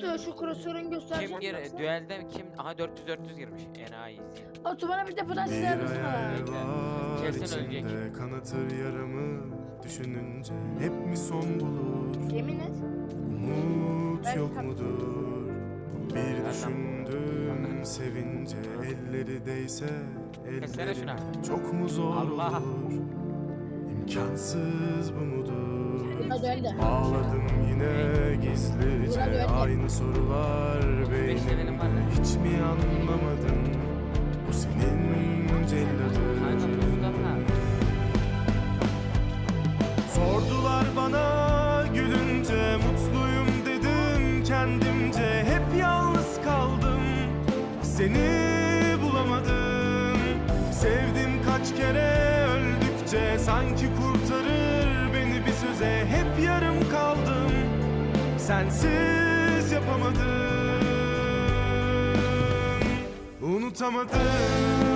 Dur şu kursörün göstereceğim. Kim gir yoksa. düelde kim aha 400 400 girmiş. Enayi. Otu bana bir de buradan Bir misin hayal var Kesin ölecek. kanatır yaramı Düşününce hep mi son bulur Yemin et. Umut yok mudur Bir düşündüm sevince Elleri değse Kessene elleri şuna. Çok mu zor Allah. olur İmkansız bu mudur. Ağladım yine gizlice. Aynı sorular beynimde. Hiç mi anlamadın Bu senin celladın. Sordular bana gülünce Mutluyum dedim kendimce Hep yalnız kaldım Seni bulamadım Sevdim kaç kere öldükçe Sanki kurtarır beni bir söze. Hep yarım kaldım Sensiz yapamadım. Unutamadım